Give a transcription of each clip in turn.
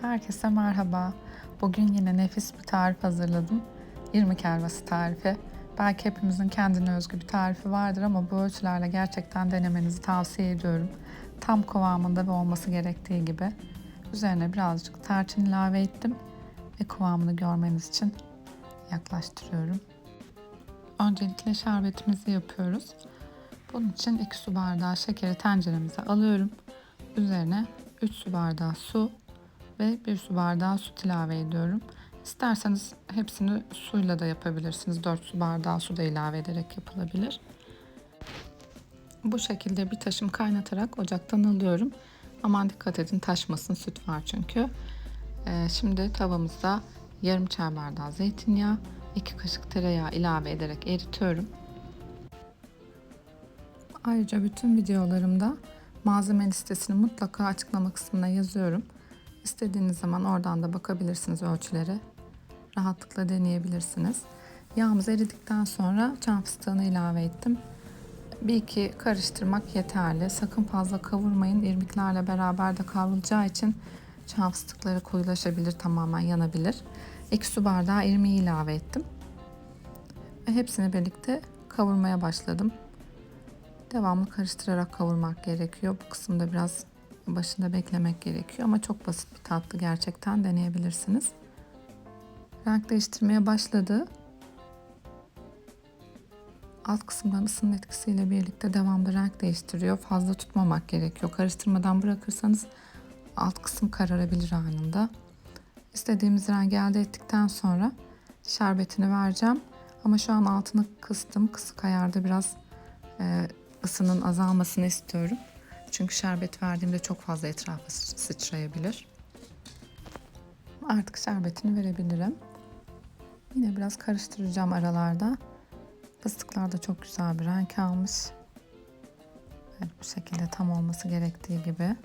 Herkese merhaba. Bugün yine nefis bir tarif hazırladım. İrmik helvası tarifi. Belki hepimizin kendine özgü bir tarifi vardır ama bu ölçülerle gerçekten denemenizi tavsiye ediyorum. Tam kıvamında ve olması gerektiği gibi. Üzerine birazcık tarçın ilave ettim ve kıvamını görmeniz için yaklaştırıyorum. Öncelikle şerbetimizi yapıyoruz. Bunun için 2 su bardağı şekeri tenceremize alıyorum. Üzerine 3 su bardağı su ve 1 su bardağı süt ilave ediyorum. İsterseniz hepsini suyla da yapabilirsiniz. 4 su bardağı su da ilave ederek yapılabilir. Bu şekilde bir taşım kaynatarak ocaktan alıyorum. Aman dikkat edin taşmasın süt var çünkü. Ee, şimdi tavamızda yarım çay bardağı zeytinyağı, 2 kaşık tereyağı ilave ederek eritiyorum. Ayrıca bütün videolarımda malzeme listesini mutlaka açıklama kısmına yazıyorum. İstediğiniz zaman oradan da bakabilirsiniz ölçülere. Rahatlıkla deneyebilirsiniz. Yağımız eridikten sonra çam fıstığını ilave ettim. Bir iki karıştırmak yeterli. Sakın fazla kavurmayın. İrmiklerle beraber de kavrulacağı için çam fıstıkları koyulaşabilir, tamamen yanabilir. 2 su bardağı irmiği ilave ettim. Ve hepsini birlikte kavurmaya başladım. Devamlı karıştırarak kavurmak gerekiyor. Bu kısımda biraz başında beklemek gerekiyor ama çok basit bir tatlı gerçekten deneyebilirsiniz. Renk değiştirmeye başladı. Alt kısımdan ısının etkisiyle birlikte devamlı renk değiştiriyor. Fazla tutmamak gerekiyor. Karıştırmadan bırakırsanız alt kısım kararabilir anında. İstediğimiz rengi elde ettikten sonra şerbetini vereceğim. Ama şu an altını kıstım. Kısık ayarda biraz e, ısının azalmasını istiyorum. Çünkü şerbet verdiğimde çok fazla etrafa sıçrayabilir. Artık şerbetini verebilirim. Yine biraz karıştıracağım aralarda. Fıstıklar da çok güzel bir renk almış. Evet, bu şekilde tam olması gerektiği gibi.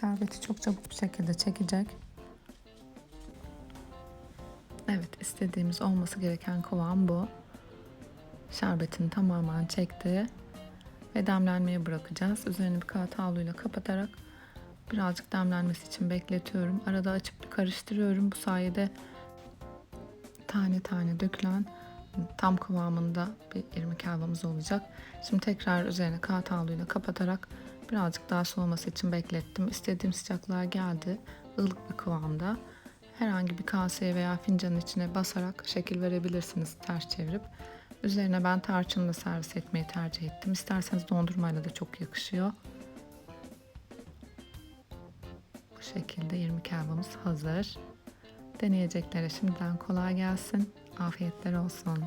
Şerbeti çok çabuk bir şekilde çekecek. Evet istediğimiz olması gereken kıvam bu. Şerbetini tamamen çekti. Ve demlenmeye bırakacağız. Üzerini bir kağıt havluyla kapatarak birazcık demlenmesi için bekletiyorum. Arada açıp bir karıştırıyorum. Bu sayede tane tane dökülen tam kıvamında bir irmik helvamız olacak. Şimdi tekrar üzerine kağıt havluyla kapatarak birazcık daha soğuması için beklettim. İstediğim sıcaklığa geldi. ılık bir kıvamda. Herhangi bir kaseye veya fincanın içine basarak şekil verebilirsiniz ters çevirip. Üzerine ben tarçınla servis etmeyi tercih ettim. İsterseniz dondurmayla da çok yakışıyor. Bu şekilde irmik helvamız hazır. Deneyeceklere şimdiden kolay gelsin. Afiyetler olsun.